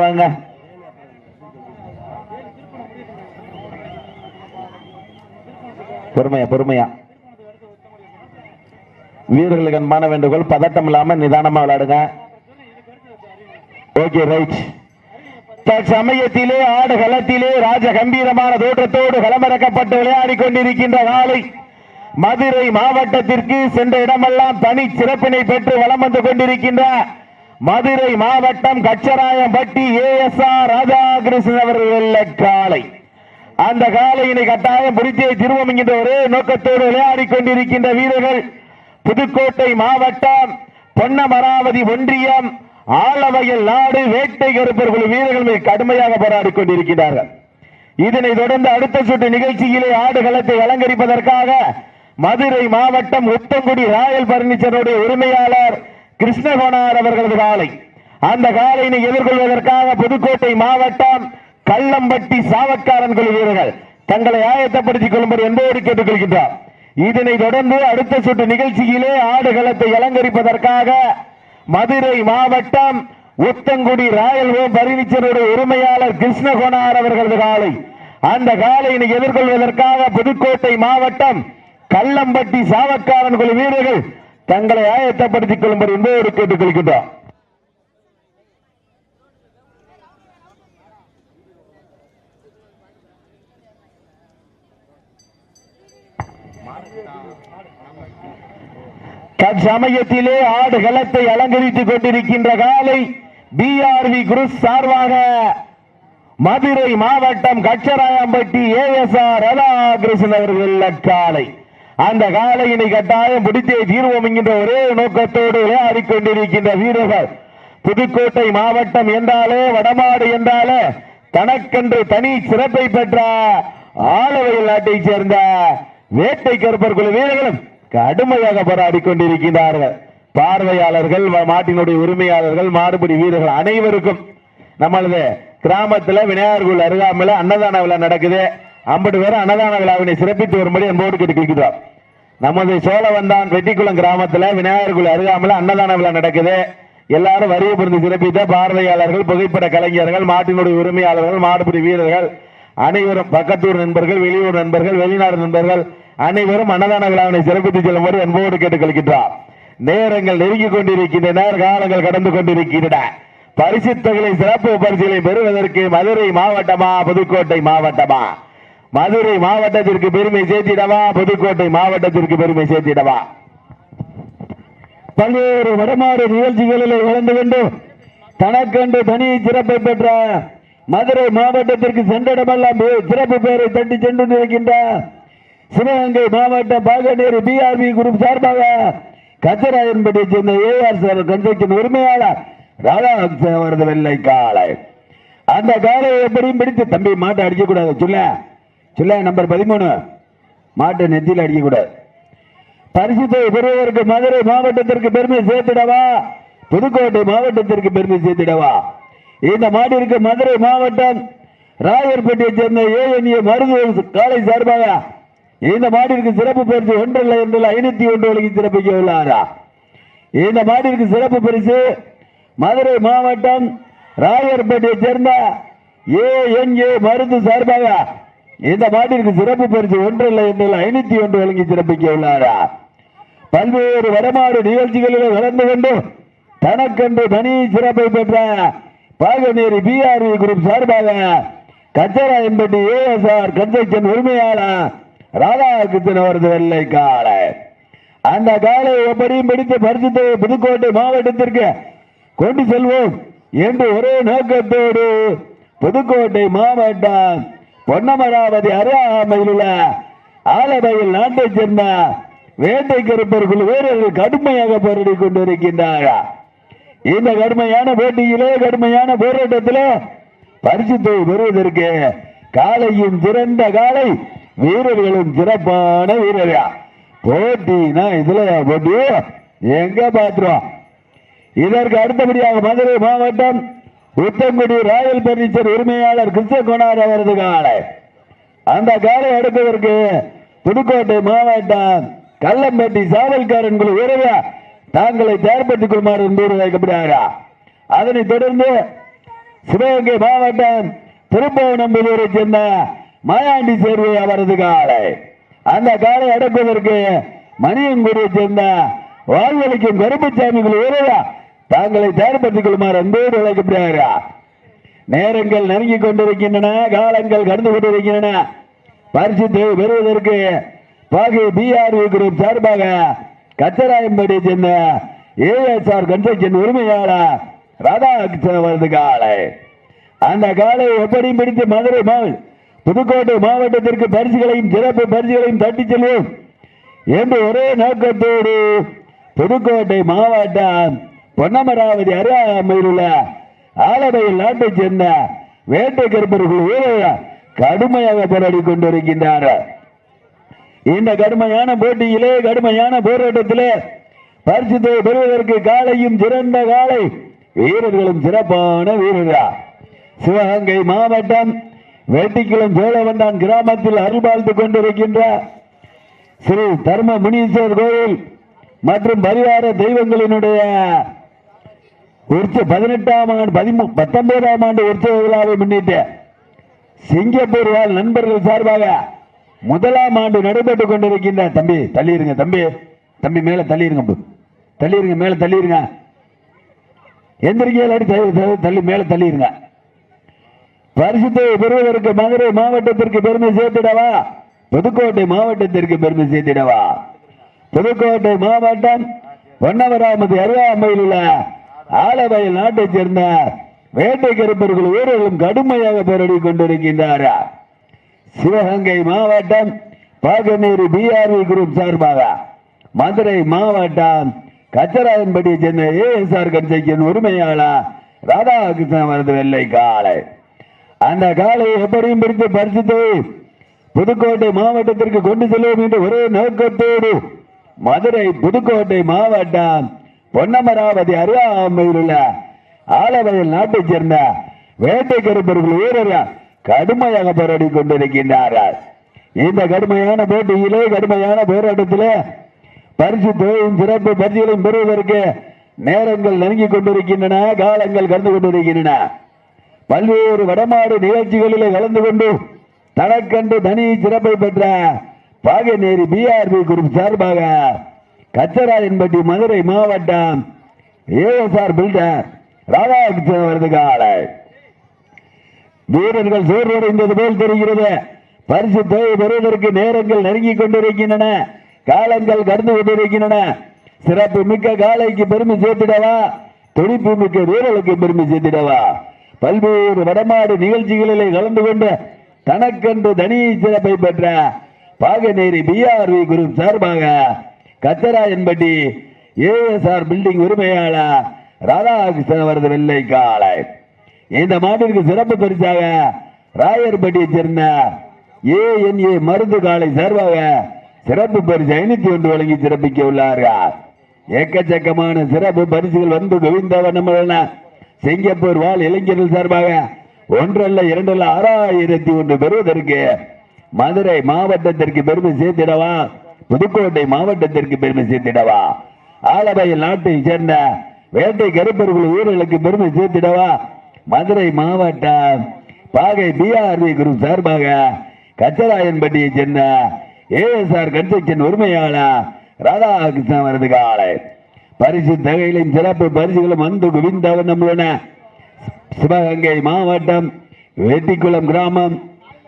வாங்க. பொறுமையா பொறுமையா. வீரர்களுக்கு அன்பான வேண்டுகோள் பதட்டம் இல்லாம நிதானமா விளையாடுங்க. ஓகே ரைட் தற்சமயத்திலே ஆடு களத்திலே ராஜ கம்பீரமான தோற்றத்தோடு களமிறக்கப்பட்டு விளையாடி கொண்டிருக்கின்ற காலை மதுரை மாவட்டத்திற்கு சென்ற இடமெல்லாம் தனி சிறப்பினை பெற்று வளம் வந்து கொண்டிருக்கின்ற மதுரை மாவட்டம் கச்சராயம்பட்டி ஏஎஸ்ஆர் ராதாகிருஷ்ணன் அவர்கள் காலை. அந்த காலையினை கட்டாயம் புரிச்சியை திருவம் என்கின்ற ஒரே நோக்கத்தோடு விளையாடி கொண்டிருக்கின்ற வீரர்கள் புதுக்கோட்டை மாவட்டம் பொன்னமராவதி ஒன்றியம் ஆலவயல் நாடு வேட்டை கருப்பர்கள் வீரர்கள் மிக கடுமையாக போராடி கொண்டிருக்கிறார்கள் இதனை தொடர்ந்து அடுத்த சுற்று நிகழ்ச்சியிலே ஆடுகளத்தை அலங்கரிப்பதற்காக மதுரை மாவட்டம் உத்தங்குடி ராயல் பர்னிச்சருடைய உரிமையாளர் கிருஷ்ணகோணார் அவர்களது காலை. அந்த காலையினை எதிர்கொள்வதற்காக புதுக்கோட்டை மாவட்டம் கள்ளம்பட்டி சாவக்காரன் குழு வீரர்கள் தங்களை ஆயத்தப்படுத்திக் கொள்ளும்படி என்போடு கேட்டுக்கொள்கின்றார். இதனை தொடர்ந்து அடுத்த சுற்று நிகழ்ச்சியிலே ஆடுகளத்தை அலங்கரிப்பதற்காக மதுரை மாவட்டம் உத்தங்குடி ராயல் ஓம் பர்னிச்சருடைய உரிமையாளர் கிருஷ்ணகோணார் அவர்களது காலை. அந்த காலையினை எதிர்கொள்வதற்காக புதுக்கோட்டை மாவட்டம் கள்ளம்பட்டி சாவக்காரன் குழு வீரர்கள் தங்களை ஆயத்தப்படுத்திக் கொள்ளும்படி என்போடு கேட்டுக்கொள்கின்றோம். தற்சமயத்திலே ஆடுகளத்தை அலங்கரித்துக் கொண்டிருக்கின்ற காலை பிஆர்வி குரூப் சார்பாக மதுரை மாவட்டம் கச்சராயம்பட்டி ஏஎஸ்ஆர் ராதாகிருஷ்ணன் அவர்கள் காலை அந்த காலையினை கட்டாயம் பிடித்தே தீர்வோம் என்கின்ற ஒரே நோக்கத்தோடு விளையாடிக் கொண்டிருக்கின்ற வீரர்கள். புதுக்கோட்டை மாவட்டம் என்றாலே வடமாடு என்றாலே தனக்கென்று தனி சிறப்பை பெற்ற ஆலவையில் நாட்டைச் சேர்ந்த வேட்டை கருப்பர் குழு வீரர்களும் கடுமையாக போராடி கொண்டிருக்கிறார்கள் பார்வையாளர்கள் வ- மாட்டினுடைய உரிமையாளர்கள் மாறுபடி வீரர்கள் அனைவருக்கும் நம்மளது கிராமத்தில் விநாயகர் கோயில் அருகாமையில் அன்னதான விழா நடக்குது. ஐம்பது பேர் அன்னதான விழாவினை சிறப்பித்து வரும்படி அன்போடு கேட்டுக்கிறோம் நமது சோழவந்தான் வெட்டிக்குளம் கிராமத்தில் விநாயகர் கோயில் அருகாமல் அன்னதான விழா நடக்குது. எல்லாரும் வரிய புரிந்து சிறப்பித்த பார்வையாளர்கள் புகைப்பட கலைஞர்கள் மாட்டினுடைய உரிமையாளர்கள் மாடுபிடி வீரர்கள் அனைவரும் பக்கத்தூர் நண்பர்கள் வெளியூர் நண்பர்கள் வெளிநாடு நண்பர்கள் அனைவரும் அன்னதான விழாவினை சிறப்பித்து செல்லும்படி அன்போடு கேட்டுக்கொள்கின்றார் நேரங்கள் நெருங்கிக் கொண்டிருக்கின்றன காலங்கள் கடந்து கொண்டிருக்கின்றன. பரிசு சிறப்பு பரிசுகளை பெறுவதற்கு மதுரை மாவட்டமா புதுக்கோட்டை மாவட்டமா? மதுரை மாவட்டத்திற்கு பெருமை சேர்த்திடவா? புதுக்கோட்டை மாவட்டத்திற்கு பெருமை சேர்த்திடவா? பல்வேறு வடமாறு நிகழ்ச்சிகளில் வளர்ந்து கொண்டு தனக்கென்று தனி சிறப்பை பெற்ற மதுரை மாவட்டத்திற்கு சென்றிடமெல்லாம் சிறப்பு பெயரை தட்டி சென்று இருக்கின்ற சிவகங்கை மாவட்ட பாகநேரி பிஆர்பி குரூப் சார்பாக கச்சராயன்பட்டியை சேர்ந்த ஏஆர் சார் கன்ஸ்ட்ரக்ஷன் உரிமையாளர் ராதாகிருஷ்ணன் அவரது வெள்ளை காலை. அந்த காலையை எப்படியும் பிடித்து தம்பி மாட்டை அடிக்கக்கூடாது சொல்ல. சொல்ல நம்பர் பதிமூணு. மாட்டை நெத்தியில் அடிக்கக்கூடாது பரிசுத்தை பெறுவதற்கு மதுரை மாவட்டத்திற்கு பெருமை சேர்த்திடவா? புதுக்கோட்டை மாவட்டத்திற்கு பெருமை சேர்த்திடவா? இந்த மாட்டிற்கு மதுரை மாவட்டம் ராயர்பேட்டையை சேர்ந்த ஏஎன்ஏ மருது காலை சார்பாக இந்த மாட்டிற்கு சிறப்பு பரிசு ஒன்றில் என்றல்ல ஐநூத்தி ஒன்று வழங்கி சிறப்பிக்க உள்ளாரா? இந்த மாட்டிற்கு சிறப்பு பரிசு மதுரை மாவட்டம் ராயர்பேட்டையை சேர்ந்த ஏஎன்ஏ மருந்து சார்பாக இந்த மாட்டிற்கு சிறப்பு பரிசு ஒன்றல்ல என்றல்ல ஐநூத்தி ஒன்று வழங்கி சிறப்பிக்க உள்ளாரா பல்வேறு வடமாடு நிகழ்ச்சிகளில் கலந்து கொண்டு தனக்கென்று தனி சிறப்பை பெற்ற பாகநேரி பிஆர்வி குரூப் சார்பாக கச்சராயம்பட்டி ஏஎஸ்ஆர் கன்ஸ்ட்ரக்ஷன் உரிமையாளர் ராதாகிருஷ்ணன் அவரது வெள்ளை காலை. அந்த காலை எப்படியும் பிடித்து பரிசுத்தை புதுக்கோட்டை மாவட்டத்திற்கு கொண்டு செல்வோம் என்று ஒரே நோக்கத்தோடு புதுக்கோட்டை மாவட்டம் பொன்னமராவதி அருகாமையில் உள்ள ஆலமையில் நாட்டை சேர்ந்த வேட்டை கருப்பர்கள் வீரர்கள் கடுமையாக போராடி கொண்டிருக்கின்றார்கள். இந்த கடுமையான போட்டியிலே கடுமையான போராட்டத்திலே பரிசுத்தை பெறுவதற்கு காலையும் திறந்த காலை வீரர்களும் சிறப்பான வீரர்கள். போட்டினா இதுல போட்டி எங்க பாத்துருவோம் இதற்கு அடுத்தபடியாக மதுரை மாவட்டம் உத்தங்குடி ராயல் பர்னிச்சர் உரிமையாளர் கிருஷ்ணகுமார் அவரது காலை. அந்த காலை எடுப்பதற்கு புதுக்கோட்டை மாவட்டம் கள்ளம்பட்டி சாவல்காரன் குழு வீரர்கள் தாங்களை தயார்படுத்திக் கொள்ளுமாறு என்பது வைக்கப்படுகிறாரா? அதனைத் தொடர்ந்து சிவகங்கை மாவட்டம் திருப்பவனம்புதூரை சேர்ந்த மாயாண்டி சேர்வை அவரது காலை. அந்த காலை அடக்குவதற்கு மணியங்குடியை சேர்ந்த வாழ்வழிக்கும் கருப்புசாமிகள் உறவா தாங்களை தயார்படுத்திக் கொள்ளுமாறு அன்போடு அழைக்கப்படுகிறார்? நேரங்கள் நெருங்கிக் கொண்டிருக்கின்றன காலங்கள் கடந்து கொண்டிருக்கின்றன. பரிசு தேவை பெறுவதற்கு பாகை பிஆர் குரூப் சார்பாக கச்சராயம்படி சேர்ந்த ஏஎஸ்ஆர் கன்ஸ்ட்ரக்ஷன் உரிமையாளர் ராதாகிருஷ்ணன் அவரது காலை. அந்த காலை எப்படி பிடித்து மதுரை மாவட்ட புதுக்கோட்டை மாவட்டத்திற்கு பரிசுகளையும் சிறப்பு பரிசுகளையும் தட்டி செல்வோம். என்று ஒரே நோக்கத்தோடு புதுக்கோட்டை மாவட்டம் பொன்னமராவதி அருகாமையில் உள்ள ஆலமையில் நாட்டைச் சேர்ந்த வேட்டை கருப்பர்கள் கடுமையாக போராடி கொண்டிருக்கின்றார். இந்த கடுமையான போட்டியிலே கடுமையான போராட்டத்திலே பரிசுத்தை பெறுவதற்கு காலையும் சிறந்த காலை வீரர்களும் சிறப்பான வீரர்கள். சிவகங்கை மாவட்டம் வெட்டிக்குளம் சோழவந்தான் கிராமத்தில் அருள்பாழ்த்து கொண்டிருக்கின்ற ஸ்ரீ தர்ம முனீஸ்வர் கோயில் மற்றும் பரிவார தெய்வங்களினுடைய பதினெட்டாம் ஆண்டு பதிமூ பத்தொன்பதாம் ஆண்டு உற்சவ விழாவை முன்னிட்டு சிங்கப்பூர் வாழ் நண்பர்கள் சார்பாக முதலாம் ஆண்டு நடைபெற்றுக் கொண்டிருக்கின்ற தம்பி தள்ளிருங்க தம்பி. தம்பி மேல தள்ளிருங்க தள்ளிருங்க மேல தள்ளிருங்க. எந்திரிக்கையில் தள்ளி- மேல தள்ளிருங்க. பரிசுத்தை பெறுவதற்கு மதுரை மாவட்டத்திற்கு பெருமை சேர்த்திடவா? புதுக்கோட்டை மாவட்டத்திற்கு பெருமை சேர்த்திடவா? புதுக்கோட்டை மாவட்டம் ஒன்னவராமது அருகாமையில் உள்ள ஆலவாய் நாட்டைச் சேர்ந்த வேட்டை கருப்பர்கள் வீரர்களும் கடுமையாக போராடி கொண்டிருக்கின்றாரா? சிவகங்கை மாவட்டம் பாகநேரி பிஆர்வி குரூப் சார்பாக மதுரை மாவட்டம் கச்சராயன்பட்டியை சேர்ந்த ஏஎஸ்ஆர் கன்சைக்கின் உரிமையாளர் ராதாகிருஷ்ணன் வரது வெள்ளை காலை. அந்த காலை எப்படியும் பிடித்து பரிசுத்து புதுக்கோட்டை மாவட்டத்திற்கு கொண்டு செல்வோம் என்று ஒரே நோக்கத்தோடு மதுரை புதுக்கோட்டை மாவட்டம் பொன்னமராவதி அருகாமையில் உள்ள ஆலவயல் நாட்டைச் சேர்ந்த வேட்டை கருப்பர்கள் வீரர்கள் கடுமையாக போராடி கொண்டிருக்கின்றார்கள். இந்த கடுமையான போட்டியிலே கடுமையான போராட்டத்திலே பரிசு தொகையும் சிறப்பு பரிசுகளையும் பெறுவதற்கு நேரங்கள் நெருங்கிக் கொண்டிருக்கின்றன காலங்கள் கடந்து கொண்டிருக்கின்றன. பல்வேறு வடமாடு நிகழ்ச்சிகளிலே கலந்து கொண்டு தனக்கண்டு தனி சிறப்பை பெற்ற பாகநேரி பிஆர்பி குரூப் சார்பாக கச்சராயன்பட்டி மதுரை மாவட்டம் ஏஎஸ்ஆர் பில்டர் ராதாகிருஷ்ணன் வருது காலை. வீரர்கள் சோர்வடைந்தது போல் தெரிகிறது. பரிசு தொகை பெறுவதற்கு நேரங்கள் நெருங்கிக் கொண்டிருக்கின்றன. காலங்கள் கடந்து கொண்டிருக்கின்றன. சிறப்பு மிக்க காலைக்கு பெருமை சேர்த்திடவா? துடிப்பு மிக்க வீரர்களுக்கு பெருமை சேர்த்திடவா? பல்வேறு வடமாடு நிகழ்ச்சிகளிலே கலந்து கொண்டு தனக்கென்று தனி சிறப்பை பெற்ற பாகநேரி பிஆர்வி குரூப் சார்பாக கச்சராஜன்பட்டி ஏஎஸ்ஆர் பில்டிங் உரிமையாளர் ராதாகிருஷ்ணன் அவரது வெள்ளை காலை இந்த மாட்டிற்கு சிறப்பு பரிசாக ராயர்பட்டியை சேர்ந்த ஏஎன்ஏ மருந்து காலை சார்பாக சிறப்பு பரிசு ஐநூத்தி ஒன்று வழங்கி சிறப்பிக்க உள்ளார்கள் எக்கச்சக்கமான சிறப்பு பரிசுகள் வந்து குவிந்த வண்ணமுள்ளன சிங்கப்பூர் வாழ் இளைஞர்கள் சார்பாக ஒன்றல்ல இரண்டல்ல ஆறாயிரத்தி ஒன்று பெறுவதற்கு மதுரை மாவட்டத்திற்கு பெருமை சேர்த்திடவா? புதுக்கோட்டை மாவட்டத்திற்கு பெருமை சேர்த்திடவா? ஆலவையில் நாட்டை சேர்ந்த வேட்டை கருப்பர்கள் வீரர்களுக்கு பெருமை சேர்த்திடவா? மதுரை மாவட்டம் பாகை பிஆர்வி குரு சார்பாக கச்சராயன்பட்டியை சேர்ந்த ஏஎஸ்ஆர் கன்ஸ்ட்ரக்ஷன் உரிமையாளர் ராதாகிருஷ்ணன் அவரது காலை. பரிசு தகையிலும் சிறப்பு பரிசுகளும் வந்து குவிந்தவன் உள்ளன சிவகங்கை மாவட்டம் வெட்டிக்குளம் கிராமம்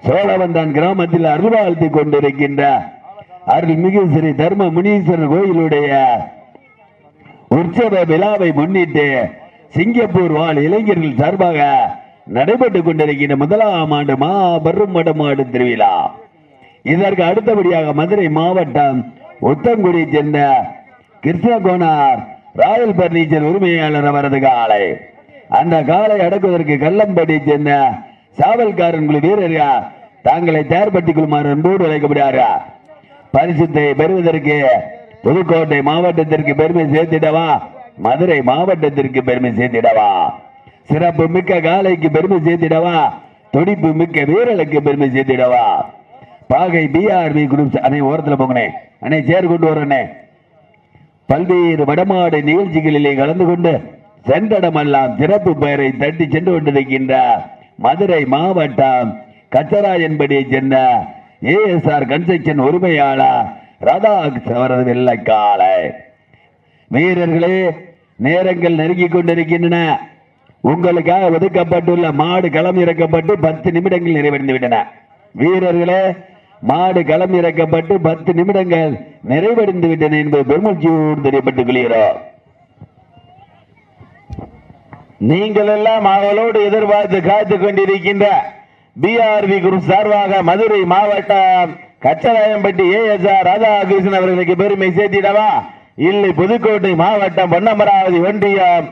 சோழவந்தான் கிராமத்தில் அருள்வாழ்த்தி கொண்டிருக்கின்ற அருள்மிகு ஸ்ரீ தர்ம முனீஸ்வரர் கோயிலுடைய உற்சவ விழாவை முன்னிட்டு சிங்கப்பூர் வாழ் இளைஞர்கள் சார்பாக நடைபெற்றுக் கொண்டிருக்கின்ற முதலாம் ஆண்டு மாபெரும் மடமாடு திருவிழா. இதற்கு அடுத்தபடியாக மதுரை மாவட்டம் உத்தங்குடியை சேர்ந்த கிருஷ்ணகோனார் ராயல் பர்னிச்சர் உரிமையாளர் அவரது காலை. அந்த காலை அடக்குவதற்கு கல்லம்படி சேர்ந்த சாவல்காரன் வீரர்கள் தாங்களை தயார்படுத்திக் கொள்ளுமாறு அன்போடு அழைக்கப்படுகிறார்கள் பரிசுத்தை பெறுவதற்கு புதுக்கோட்டை மாவட்டத்திற்கு பெருமை சேர்த்திடவா? மதுரை மாவட்டத்திற்கு பெருமை சேர்த்திடவா? சிறப்பு மிக்க காலைக்கு பெருமை சேர்த்திடவா? துடிப்பு மிக்க வீரலுக்கு பெருமை சேர்த்திடவா? பாகை பிஆர்பி குரூப் அன்னை ஓரத்தில் போங்கண்ணே. அன்னை சேர் கொண்டு வரண்ணே. பல்வேறு வடமாடு நிகழ்ச்சிகளிலே கலந்து கொண்டு சென்றடமெல்லாம் சிறப்பு பெயரை தட்டி சென்று கொண்டிருக்கின்ற மதுரை மாவட்டம் கச்சராயன்படியை சேர்ந்த ஏஎஸ்ஆர் கன்ஸ்ட்ரக்ஷன் உரிமையாளர் ராதா அவரது வெள்ளைக்காலை. வீரர்களே நேரங்கள் நெருங்கி கொண்டிருக்கின்றன. உங்களுக்காக ஒதுக்கப்பட்டுள்ள மாடு களம் இறக்கப்பட்டு பத்து நிமிடங்கள் நிறைவடைந்து விட்டன வீரர்களே மாடு களம் இறக்கப்பட்டு பத்து நிமிடங்கள் நிறைவடைந்து விட்டன என்பது பெருமூச்சியோடு தெரியப்பட்டுக் கொள்கிறோம். நீங்கள் எல்லாம் அவளோடு எதிர்பார்த்து காத்துக் கொண்டிருக்கின்ற பிஆர்வி குரூப் சார்பாக மதுரை மாவட்டம் கச்சராயம்பட்டி ஏஎஸ்ஆர் ராதாகிருஷ்ணன் அவர்களுக்கு பெருமை சேர்த்திடவா? இல்லை புதுக்கோட்டை மாவட்டம் பொன்னமராவதி ஒன்றியம்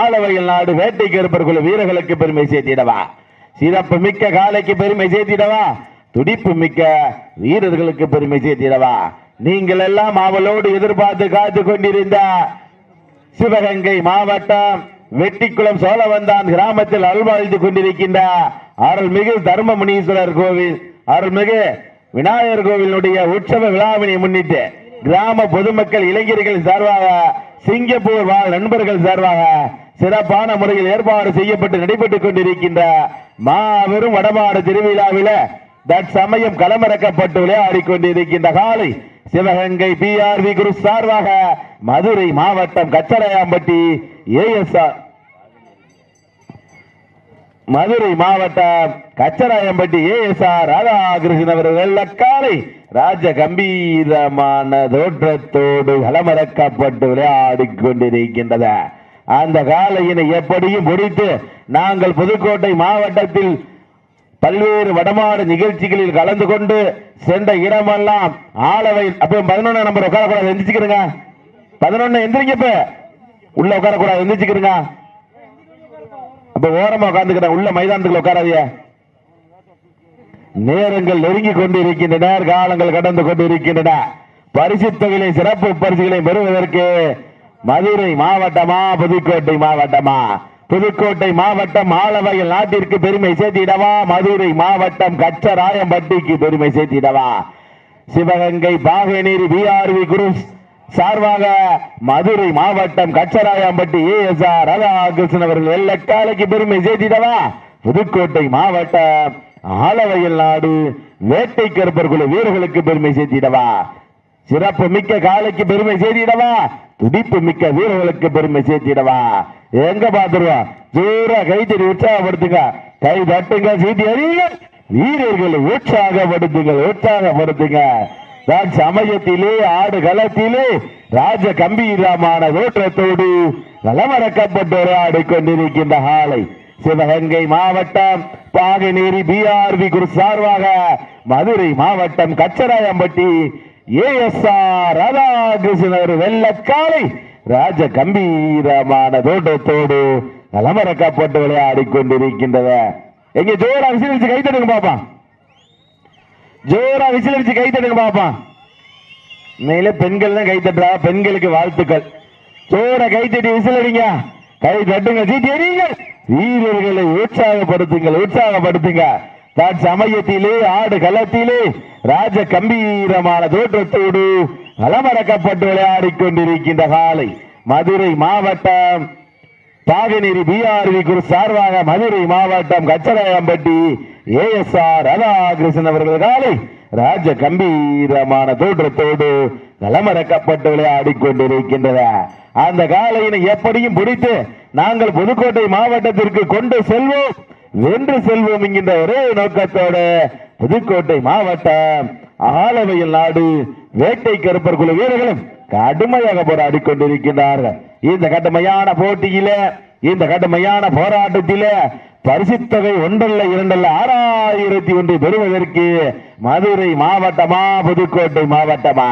ஆலவையில் நாடு வேட்டை கருப்பர் குழு வீரர்களுக்கு பெருமை சேர்த்திடவா? சிறப்பு மிக்க காலைக்கு பெருமை சேர்த்திடவா? துடிப்பு மிக்க வீரர்களுக்கு பெருமை சேர்த்திடவா? நீங்கள் எல்லாம் அவளோடு எதிர்பார்த்து காத்து கொண்டிருந்த சிவகங்கை மாவட்டம் வெட்டிக்குளம் சோழவந்தான் கிராமத்தில் அருள்வாழ்த்து கொண்டிருக்கின்ற அருள்மிகு தர்மமுனீஸ்வரர் கோவில் அருள்மிகு விநாயகர் கோவிலுடைய உற்சவ விழாவினை முன்னிட்டு கிராம பொதுமக்கள் இளைஞர்கள் சார்பாக சிங்கப்பூர் வாழ் நண்பர்கள் சார்பாக சிறப்பான முறையில் ஏற்பாடு செய்யப்பட்டு நடைபெற்றுக் கொண்டிருக்கின்ற மாபெரும் வடமாடு திருவிழாவில தற்சமயம் களமிறக்கப்பட்டு விளையாடி கொண்டிருக்கின்ற காலை சிவகங்கை பிஆர்வி குரு சார்பாக மதுரை மாவட்டம் கச்சரையாம்பட்டி ஏஎஸ்ஆர் மதுரை மாவட்டம் கச்சராயம்பட்டி ஏஎஸ்ஆர் ராதாகிருஷ்ணன் அவர்கள் காலை ராஜ கம்பீரமான தோற்றத்தோடு களமிறக்கப்பட்டு விளையாடிக் கொண்டிருக்கின்றது அந்த காலையினை எப்படியும் முடித்து நாங்கள் புதுக்கோட்டை மாவட்டத்தில் பல்வேறு வடமாடு நிகழ்ச்சிகளில் கலந்து கொண்டு சென்ற இடமெல்லாம் ஆளவை அப்ப பதினொன்னு நம்பர் உட்காரக்கூடாது எந்திரிச்சுக்கிறங்க பதினொன்னு எந்திரிங்க இப்ப. உள்ள உட்காரக்கூடாது எந்திரிச்சுக்கிறங்க அப்ப ஓரமா உட்காந்துக்கிறேன் உள்ள மைதானத்துக்குள்ள உட்காராதிய நேரங்கள் நெருங்கி கொண்டிருக்கின்றன காலங்கள் கடந்து கொண்டிருக்கின்றன. பரிசு தொகையிலே சிறப்பு பரிசுகளை பெறுவதற்கு மதுரை மாவட்டமா புதுக்கோட்டை மாவட்டமா? புதுக்கோட்டை மாவட்டம் ஆலவயல் நாட்டிற்கு பெருமை சேர்த்திடவா? மதுரை மாவட்டம் கச்சராயம்பட்டிக்கு பெருமை சேர்த்திடவா? சிவகங்கை பாகநீர் பிஆர்வி குருஸ் சார்பாக மதுரை மாவட்டம் கச்சராயம்பட்டி ஏஎஸ்ஆர் ராதாகிருஷ்ணன் அவர்கள் வெள்ளக்காலைக்கு பெருமை சேர்த்திடவா? புதுக்கோட்டை மாவட்டம் ஆலவயல் நாடு வேட்டை கருப்பர் குழு வீரர்களுக்கு பெருமை சேர்த்திடவா? சிறப்பு மிக்க காலைக்கு பெருமை செய்திடவா துடிப்பு மிக்க வீரர்களுக்கு பெருமை சேர்த்திடவா? எங்க பாத்துருவா தூர கைத்தறி உற்சாகப்படுத்துங்க. கை தட்டுங்க சீட்டி அறியுங்க வீரர்களை உற்சாகப்படுத்துங்க உற்சாகப்படுத்துங்க. சமயத்திலே ஆடு களத்திலே ராஜ கம்பீரமான தோற்றத்தோடு நலமறக்கப்பட்டு ஆடிக்கொண்டிருக்கின்ற கொண்டிருக்கின்ற ஆலை சிவகங்கை மாவட்டம் பாகநேரி பிஆர்வி குரு சார்பாக மதுரை மாவட்டம் கச்சராயம்பட்டி ஏஎஸ்ஆர் ராதாகிருஷ்ணர் வெள்ளக்காலை ராஜ கம்பீரமான தோட்டத்தோடு நலமறக்கப்பட்டு விளையாடி கொண்டிருக்கின்றத எங்க ஜோர் விசிலடிச்சு கை தடுங்க பாப்பா. ஜோரா விசிலடிச்சு கை தட்டுங்க பாப்பா. மேல பெண்கள் தான் கை தட்டுறா. பெண்களுக்கு வாழ்த்துக்கள். ஜோரா கை தட்டி விசிலடிங்க கை தட்டுங்க. சீட்டி எறியுங்கள் வீரர்களை உற்சாகப்படுத்துங்கள். உற்சாகப்படுத்துங்க. தான் சமயத்திலே ஆடு களத்திலே ராஜ கம்பீரமான தோற்றத்தோடு நலமறக்கப்பட்டு விளையாடிக் கொண்டிருக்கின்ற காலை மதுரை மாவட்டம் பாகநேரி பிஆர்வி குரு சார்பாக மதுரை மாவட்டம் கச்சராயம்பட்டி ஏஎஸ்ஆர் ராதாகிருஷ்ணன் அவர்கள் காலை ராஜ கம்பீரமான தோற்றத்தோடு நலமறக்கப்பட்டு விளையாடி கொண்டிருக்கின்றன. அந்த காலையினை எப்படியும் பிடித்து நாங்கள் புதுக்கோட்டை மாவட்டத்திற்கு கொண்டு செல்வோம். வென்று செல்வோம் என்கின்ற ஒரே நோக்கத்தோடு புதுக்கோட்டை மாவட்டம் ஆலவையில் நாடு வேட்டை கருப்பர் குழு வீரர்களும் கடுமையாக போராடி கொண்டிருக்கின்றார்கள். இந்த கடுமையான போட்டியில இந்த கடுமையான போராட்டத்தில பரிசுத்தொகை ஒன்றல்ல இரண்டல்ல ஆறாயிரத்தி ஒன்று பெறுவதற்கு மதுரை மாவட்டமா புதுக்கோட்டை மாவட்டமா?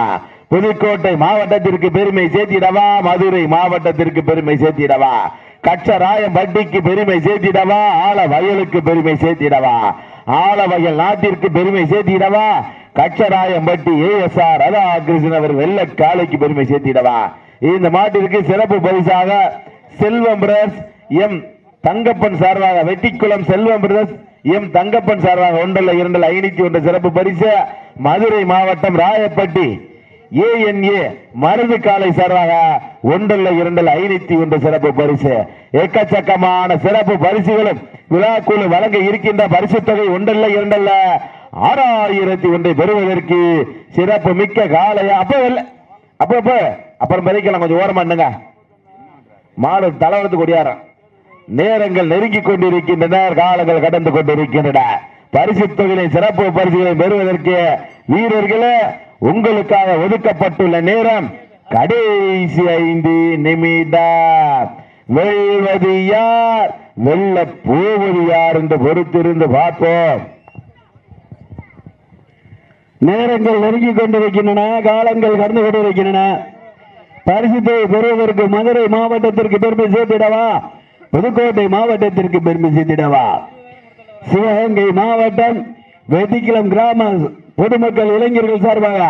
புதுக்கோட்டை மாவட்டத்திற்கு பெருமை சேர்த்திடவா? மதுரை மாவட்டத்திற்கு பெருமை சேர்த்திடவா? கச்சராயம்பட்டிக்கு பெருமை சேர்த்திடவா? ஆல வயலுக்கு பெருமை சேர்த்திடவா? ஆல வயல் நாட்டிற்கு பெருமை சேர்த்திடவா? கச்சராயம்பட்டி ஏஎஸ்ஆர் ராதாகிருஷ்ணன் அவர் வெள்ள காலைக்கு பெருமை சேர்த்திடவா? இந்த மாட்டிற்கு சிறப்பு பரிசாக செல்வம் பிரதர்ஸ் எம் தங்கப்பன் சார்பாக வெட்டிக்குளம் செல்வம் பிரதர்ஸ் எம் தங்கப்பன் சார்பாக ஒன்றல்ல இரண்டல் ஐநூத்தி ஒன்று சிறப்பு பரிசு. மதுரை மாவட்டம் ராயப்பட்டி ஏஎன்ஏ மருது காலை சார்பாக ஒன்றல்ல இரண்டல் ஐநூத்தி ஒன்று சிறப்பு பரிசு. எக்கச்சக்கமான சிறப்பு பரிசுகளும் விழாக்குழு வழங்க இருக்கின்ற பரிசு தொகை ஒன்றல்ல இரண்டல்ல ஆறாயிரத்தி ஒன்றை பெறுவதற்கு சிறப்பு மிக்க காலையா அப்ப இல்ல அப்ப அப்புறம் பதிக்கலாம் கொஞ்சம் ஓரமா பண்ணுங்க மாடு தலைவரத்து கொடியாரம் நேரங்கள் நெருங்கி கொண்டிருக்கின்றன காலங்கள் கடந்து கொண்டிருக்கின்றன. பரிசு தொகையை சிறப்பு பரிசுகளை பெறுவதற்கு வீரர்களே உங்களுக்காக ஒதுக்கப்பட்டுள்ள நேரம் கடைசி ஐந்து நிமிடம். வெல்வது யார்? வெல்ல போவது யார் என்று பொறுத்திருந்து பார்ப்போம். நேரங்கள் நெருங்கிக் கொண்டிருக்கின்றன காலங்கள் கடந்து கொண்டிருக்கின்றன. பரிசுத்தை பெறுவதற்கு மதுரை மாவட்டத்திற்கு பெருமை சேர்த்திடவா? புதுக்கோட்டை மாவட்டத்திற்கு பெருமை சேர்த்திடவா? சிவகங்கை மாவட்டம் வெட்டிக்குளம் கிராம பொதுமக்கள் இளைஞர்கள் சார்பாக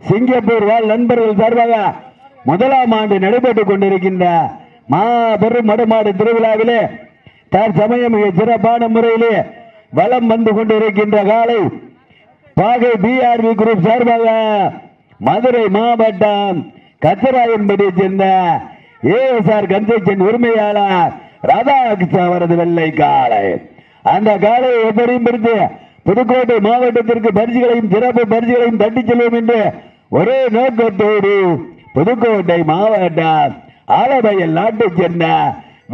சிங்கப்பூர் வாழ் நண்பர்கள் சார்பாக முதலாம் ஆண்டு நடைபெற்றுக் கொண்டிருக்கின்ற மாபெரும் மடுமாடு திருவிழாவிலே தற்சமயம் மிக சிறப்பான முறையிலே வலம் வந்து கொண்டிருக்கின்ற காலை பாகை பிஆர்பி குரூப் சார்பாக மதுரை மாவட்டம் கச்சராயன்படியை சேர்ந்த ஏஎஸ்ஆர் கன்ஸ்ட்ரக்ஷன் உரிமையாளர் ராதாகிருஷ்ணன் அவரது வெள்ளை காளை. அந்த காலை எப்படியும் பிடித்து புதுக்கோட்டை மாவட்டத்திற்கு பரிசுகளையும் சிறப்பு பரிசுகளையும் தட்டிச் செல்வோம் என்று ஒரே நோக்கத்தோடு புதுக்கோட்டை மாவட்டம் ஆலபயல் நாட்டைச் சேர்ந்த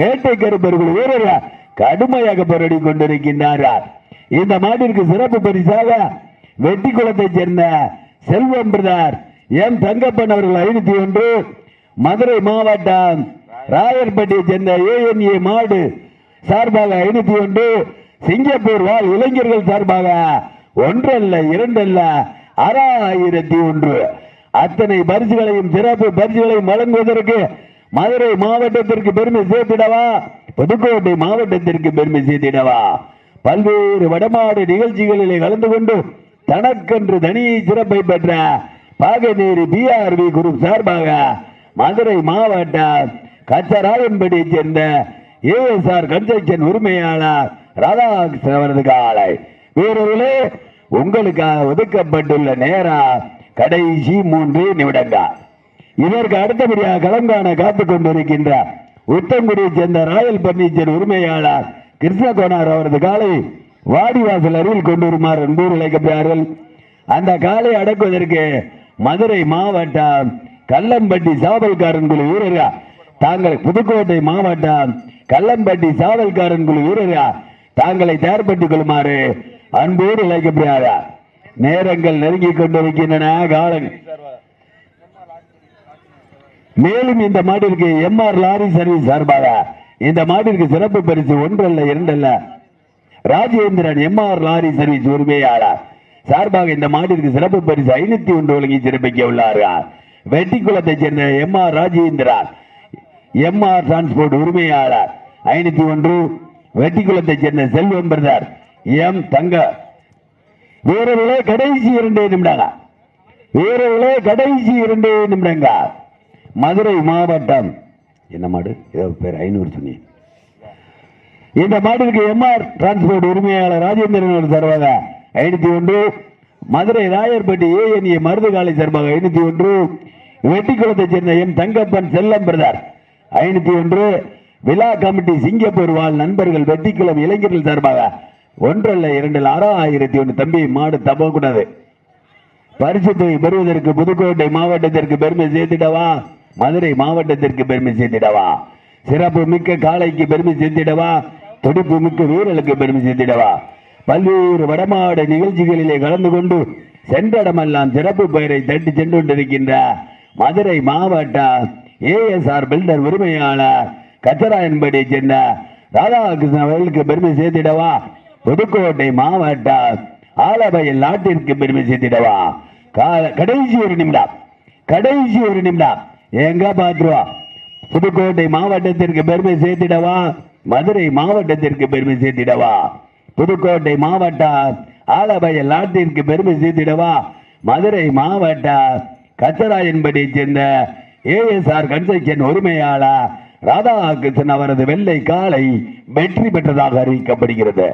வேட்டை கருப்பர்கள் வீரர்கள் கடுமையாக போராடி கொண்டிருக்கின்றார்கள். இந்த மாட்டிற்கு சிறப்பு பரிசாக வெட்டி குளத்தைச் சேர்ந்த செல்வம் பிரதார் எம் தங்கப்பன் அவர்கள் ஐநூத்தி ஒன்று மதுரை மாவட்டம் ராயர்பட்டியைச் சேர்ந்த ஏஎன்ஏ மாடு சார்பாக ஐநூத்தி ஒன்று சிங்கப்பூர் வாழ் இளைஞர்கள் சார்பாக ஒன்றல்ல இரண்டல்ல ஆறாயிரத்தி ஒன்று. அத்தனை பரிசுகளையும் சிறப்பு பரிசுகளையும் வழங்குவதற்கு மதுரை மாவட்டத்திற்கு பெருமை சேர்த்திடவா? புதுக்கோட்டை மாவட்டத்திற்கு பெருமை சேர்த்திடவா? பல்வேறு வடமாடு நிகழ்ச்சிகளிலே கலந்து கொண்டு தனக்கென்று தனி சிறப்பை பெற்ற பாகநேரி பிஆர்வி குரூப் சார்பாக மதுரை மாவட்டம் கச்சராயன்படியைச் சேர்ந்த ஏஎஸ்ஆர் கன்ஸ்ட்ரக்ஷன் உரிமையாளர் ராதாகிருஷ்ணன் அவரது காலை. வீரர்களே உங்களுக்காக ஒதுக்கப்பட்டுள்ள நேரம் கடைசி மூன்று நிமிடங்கள். இதற்கு அடுத்தபடியாக களங்காண காத்துக் கொண்டிருக்கின்ற உத்தங்குடியை சேர்ந்த ராயல் பர்னிச்சர் உரிமையாளர் கிருஷ்ணகோனார் அவரது காலை வாடிவாசல் அருகில் கொண்டு வருமாறு என்பூர் இழைக்கப்படுகிறார்கள் அந்த காலை அடக்குவதற்கு மதுரை மாவட்டம் கல்லம்பட்டி சாவல்காரன் குழு வீரர்கள் தாங்கள் புதுக்கோட்டை மாவட்டம் கல்லம்பட்டி சாவல்காரன் குழு வீரர்கள் தாங்களை தயார்படுத்திக் கொள்ளுமாறு அன்போடு இழைக்கப்படுகிறார்கள் நேரங்கள் நெருங்கிக் கொண்டிருக்கின்றன. காலங்கள் மேலும் இந்த மாட்டிற்கு எம்ஆர் லாரி சர்வீஸ் சார்பாக இந்த மாட்டிற்கு சிறப்பு பரிசு ஒன்றல்ல இரண்டல்ல. ராஜேந்திரன் எம்ஆர் லாரி சர்வீஸ் உரிமையாளர். சார்பாக இந்த மாட்டிற்கு சிறப்பு பரிசு ஐநூத்தி ஒன்று வழங்கி சிறப்பிக்க உள்ளார்கள். வெட்டிக்குளத்தை சேர்ந்த எம்ஆர் ராஜேந்திரன் எம்ஆர் டிரான்ஸ்போர்ட் உரிமையாளர். ஐநூத்தி ஒன்று. வெட்டிக்குளத்தை சேர்ந்த செல்வம் பிரதர் எம் தங்க. வீரர்களே கடைசி இரண்டு நிமிடங்கள். வீரர்களே கடைசி இரண்டு நிமிடங்கள். மதுரை மாவட்டம் என்ன மாடு? ஏதோ பேர் ஐநூறு சொன்னீங்க. இந்த மாட்டிற்கு எம்ஆர் டிரான்ஸ்போர்ட் உரிமையாளர் ராஜேந்திரன் அவர் சார்பாக ஐநூத்தி ஒன்று மதுரை ராயர்பட்டி ஏஎன்ஏ மருதுகாலை சார்பாக ஐநூத்தி ஒன்று வெட்டிக்குளத்தைச் சேர்ந்த எம் தங்கப்பன் செல்லம் பிரதார். ஐநூத்தி ஒன்று விழா கமிட்டி சிங்கப்பூர் வாழ் நண்பர்கள் வெட்டிக்குளம் இளைஞர்கள் சார்பாக ஒன்றல்ல இரண்டில் ஆறாயிரத்தி ஒன்று தம்பி மாடு தப்பக்கூடாது தொகை பெறுவதற்கு புதுக்கோட்டை மாவட்டத்திற்கு பெருமை சேர்த்திடவா? மதுரை மாவட்டத்திற்கு பெருமை சேர்த்திடவா? சிறப்பு மிக்க காளைக்கு பெருமை சேர்த்திடவா? துடிப்பு வீரலுக்கு பெருமை சேர்த்திடவா பல்வேறு வடமாடு நிகழ்ச்சிகளிலே கலந்து கொண்டு சென்றடமெல்லாம் சிறப்பு பெயரை தட்டி சென்று கொண்டிருக்கின்ற மதுரை மாவட்டம் ஏஎஸ்ஆர் பில்டர் உரிமையாளர் கச்சராயன்படியை சேர்ந்த ராதாகிருஷ்ணன் அவர்களுக்கு பெருமை சேர்த்திடவா? புதுக்கோட்டை மாவட்டம் ஆலபயல் நாட்டிற்கு பெருமை சேர்த்திடவா? கடைசி ஒரு நிமிடம் கடைசி ஒரு நிமிடம். எங்க பாத்துருவா புதுக்கோட்டை மாவட்டத்திற்கு பெருமை சேர்த்திடவா? மதுரை மாவட்டத்திற்கு பெருமை சேர்த்திடவா? புதுக்கோட்டை மாவட்டம் ஆலபய நாட்டிற்கு பெருமை சேர்த்திடவா? மதுரை மாவட்டம் கச்சராயன்படி சேர்ந்த ஏஎஸ்ஆர் கன்ஸ்ட்ரக்ஷன் உரிமையாளர் ராதாகிருஷ்ணன் அவரது வெள்ளை காலை வெற்றி பெற்றதாக அறிவிக்கப்படுகிறது.